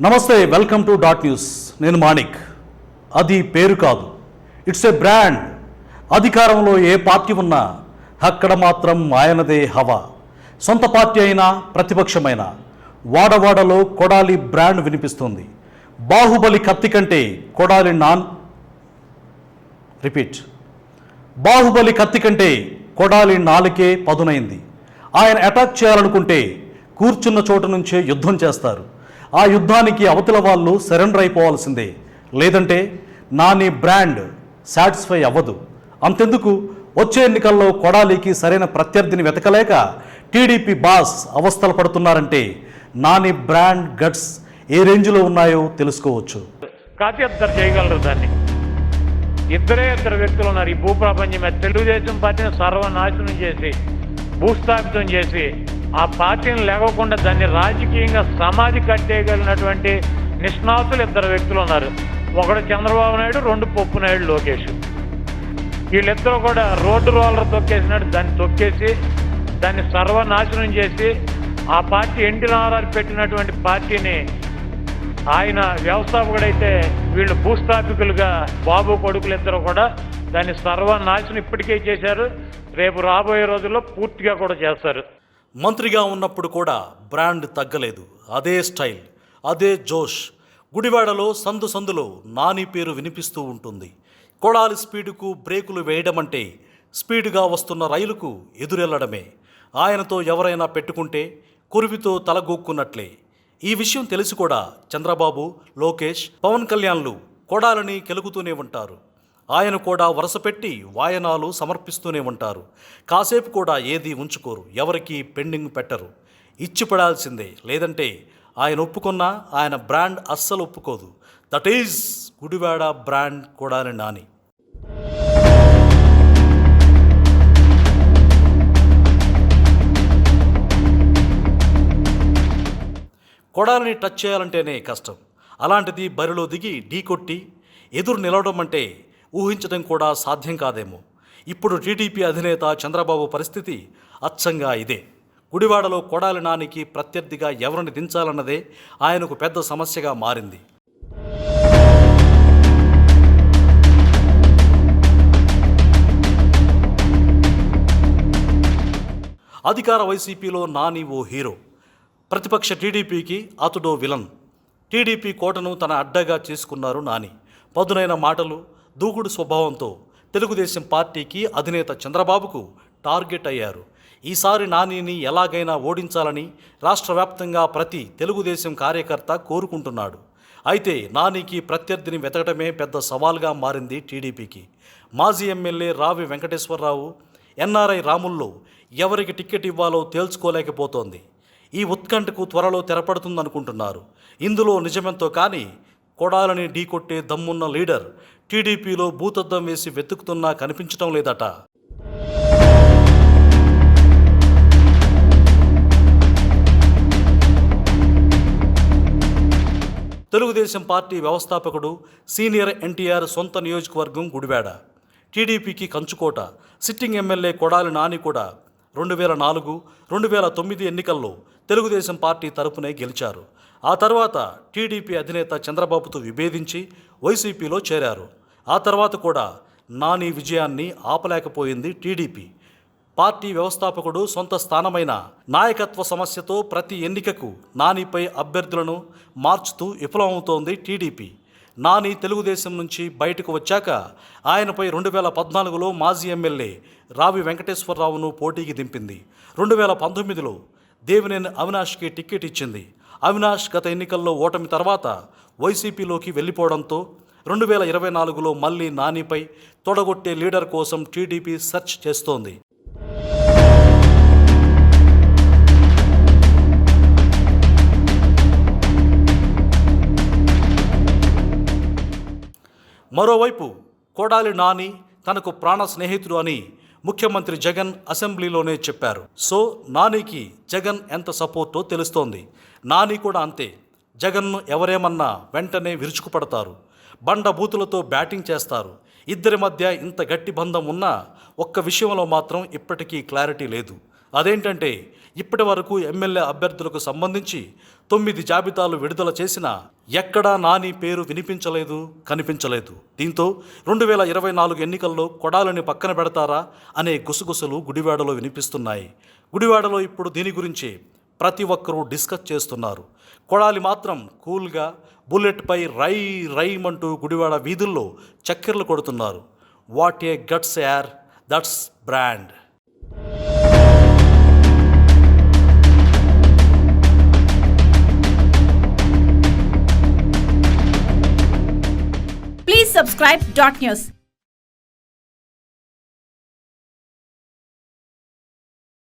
నమస్తే welcome to dot news. నేను మాణిక్. అది పేరు కాదు. It's a brand. అధికారంలో ఏ పార్టీ ఉన్నా అక్కడ మాత్రం ఆయనదే హవా. సొంత పార్టీ అయినా ప్రతిపక్షమైనా. వాడవాడలో కొడాలి బ్రాండ్ వినిపిస్తుంది. బాహుబలి కత్తి కంటే కొడాలి నాన్ రిపీట్. బాహుబలి కత్తి కంటే కొడాలి నాలుకే పదునైంది. ఆయన అటాక్ చేయాలనుకుంటే కూర్చున్న చోట నుంచే యుద్ధం చేస్తారు. ఆ యుద్ధానికి అవతల వాళ్ళు సరెండర్ అయిపోవాల్సిందే. లేదంటే నాని బ్రాండ్ సాటిస్ఫై అవ్వదు. అంతెందుకు? వచ్చే ఎన్నికల్లో కొడాలికి సరైన ప్రత్యర్థిని వెతకలేక టీడీపీ బాస్ అవస్థలు పడుతున్నారంటే నాని బ్రాండ్ గట్స్ ఏ రేంజ్లో ఉన్నాయో తెలుసుకోవచ్చు. కాకపోతే చేయగలరు దాన్ని. ఇద్దరే ఇద్దరు వ్యక్తులు ఉన్నారు. ఈ భూప్రపంచం తెలుగుదేశం పార్టీని సర్వనాశనం చేసి భూస్థాపితం చేసి ఆ పార్టీని లేవకుండా దాన్ని రాజకీయంగా సమాధి కట్టేయగలిగినటువంటి నిష్ణాతులు ఇద్దరు వ్యక్తులు ఉన్నారు. ఒకడు చంద్రబాబు నాయుడు రెండు పప్పు నాయుడు లోకేష్. వీళ్ళిద్దరూ కూడా రోడ్డు రోలర్ తొక్కేసినట్టు దాన్ని తొక్కేసి దాన్ని సర్వనాశనం చేసి ఆ పార్టీ ఎన్టీ రామారావు పెట్టినటువంటి పార్టీని ఆయన వ్యవస్థాపకుడైతే వీళ్ళు భూస్థాపికులుగా బాబు కొడుకులు ఇద్దరు కూడా దాన్ని సర్వనాశనం ఇప్పటికే చేశారు. రేపు రాబోయే రోజుల్లో పూర్తిగా కూడా చేస్తారు. మంత్రిగా ఉన్నప్పుడు కూడా బ్రాండ్ తగ్గలేదు. అదే స్టైల్ అదే జోష్. గుడివాడలో సందు సందులో నాని పేరు వినిపిస్తూ ఉంటుంది. కొడాలి స్పీడుకు బ్రేకులు వేయడం అంటే స్పీడుగా వస్తున్న రైలుకు ఎదురెళ్ళడమే. ఆయనతో ఎవరైనా పెట్టుకుంటే కురివితో తలగొక్కున్నట్లే. ఈ విషయం తెలిసి కూడా చంద్రబాబు లోకేష్ పవన్ కళ్యాణ్లు కొడాలని కెలుగుతూనే ఉంటారు. ఆయన కూడా వరుసపెట్టి వాయనాలు సమర్పిస్తూనే ఉంటారు. కాసేపు కూడా ఏది ఉంచుకోరు. ఎవరికి పెండింగ్ పెట్టరు. ఇచ్చిపడాల్సిందే. లేదంటే ఆయన ఒప్పుకున్నా ఆయన బ్రాండ్ అస్సలు ఒప్పుకోదు. That is Gudivada brand Kodali Nani. కొడాలని touch చేయాలంటేనే కష్టం. అలాంటిది బరిలో దిగి ఢీకొట్టి ఎదురు నిలవడం అంటే ఊహించడం కూడా సాధ్యం కాదేమో. ఇప్పుడు టీడీపీ అధినేత చంద్రబాబు పరిస్థితి అచ్చంగా ఇదే. గుడివాడలో కొడాలి నానికి ప్రత్యర్థిగా ఎవరిని దించాలన్నదే ఆయనకు పెద్ద సమస్యగా మారింది. అధికార వైసీపీలో నాని ఓ హీరో. ప్రతిపక్ష టీడీపీకి అతడో విలన్. టీడీపీ కోటను తన అడ్డగా చేసుకున్నారు నాని. పదునైన మాటలు దూకుడు స్వభావంతో తెలుగుదేశం పార్టీకి అధినేత చంద్రబాబుకు టార్గెట్ అయ్యారు. ఈసారి నానిని ఎలాగైనా ఓడించాలని రాష్ట్ర వ్యాప్తంగా ప్రతి తెలుగుదేశం కార్యకర్త కోరుకుంటున్నాడు. అయితే నానికి ప్రత్యర్థిని వెతకడమే పెద్ద సవాల్గా మారింది టీడీపీకి. మాజీ ఎమ్మెల్యే రావి వెంకటేశ్వరరావు ఎన్ఆర్ఐ రాముల్లో ఎవరికి టికెట్ ఇవ్వాలో తేల్చుకోలేకపోతోంది. ఈ ఉత్కంఠకు త్వరలో తెరపడుతుందనుకుంటున్నారు. ఇందులో నిజమెంతో కానీ కొడాలని ఢీకొట్టే దమ్మున్న లీడర్ టీడీపీలో భూతద్దం వేసి వెతుకుతున్నా కనిపించడం లేదట. తెలుగుదేశం పార్టీ వ్యవస్థాపకుడు సీనియర్ ఎన్టీఆర్ సొంత నియోజకవర్గం గుడివాడ. టీడీపీకి కంచుకోట. సిట్టింగ్ ఎమ్మెల్యే కొడాలి నాని కూడా రెండు వేల నాలుగు రెండు వేల తొమ్మిది ఎన్నికల్లో తెలుగుదేశం పార్టీ తరపునే గెలిచారు. ఆ తర్వాత టీడీపీ అధినేత చంద్రబాబుతో విభేదించి వైసీపీలో చేరారు. ఆ తర్వాత కూడా నాని విజయాన్ని ఆపలేకపోయింది టీడీపీ. పార్టీ వ్యవస్థాపకుడు సొంత స్థానమైన నాయకత్వ సమస్యతో ప్రతి ఎన్నికకు నానిపై అభ్యర్థులను మార్చుతూ విఫలమవుతోంది టీడీపీ. నాని తెలుగుదేశం నుంచి బయటకు వచ్చాక ఆయనపై రెండు వేల పద్నాలుగులో మాజీ ఎమ్మెల్యే రావి వెంకటేశ్వరరావును పోటీకి దింపింది. రెండు వేల పంతొమ్మిదిలో దేవినేని అవినాష్కి టికెట్ ఇచ్చింది. అవినాష్ గత ఎన్నికల్లో ఓటమి తర్వాత వైసీపీలోకి వెళ్ళిపోవడంతో రెండు వేల ఇరవై నాలుగులో మళ్ళీ నానిపై తొడగొట్టే లీడర్ కోసం టీడీపీ సెర్చ్ చేస్తోంది. మరోవైపు కోడాలి నాని తనకు ప్రాణ స్నేహితుడు అని ముఖ్యమంత్రి జగన్ అసెంబ్లీలోనే చెప్పారు. సో నానికి జగన్ ఎంత సపోర్టో తెలుస్తోంది. నాని కూడా అంతే. జగన్ను ఎవరేమన్నా వెంటనే విరుచుకుపడతారు. బండ బూతులతో బ్యాటింగ్ చేస్తారు. ఇద్దరి మధ్య ఇంత గట్టి బంధం ఉన్నా ఒక్క విషయంలో మాత్రం ఇప్పటికీ క్లారిటీ లేదు. అదేంటంటే ఇప్పటి వరకు ఎమ్మెల్యే అభ్యర్థులకు సంబంధించి తొమ్మిది జాబితాలు విడుదల చేసినా ఎక్కడా నాని పేరు వినిపించలేదు కనిపించలేదు. దీంతో రెండు వేల ఇరవై నాలుగు ఎన్నికల్లో కొడాలని పక్కన పెడతారా అనే గుసగుసలు గుడివాడలో వినిపిస్తున్నాయి. గుడివాడలో ఇప్పుడు దీని గురించి ప్రతి ఒక్కరూ డిస్కస్ చేస్తున్నారు. కొడాలి మాత్రం కూల్గా బుల్లెట్పై రై రైమంటూ గుడివాడ వీధుల్లో చక్కెర్లు కొడుతున్నారు. వాట్ ఏ గట్స్ యార్ that's brand. Subscribe Dot News.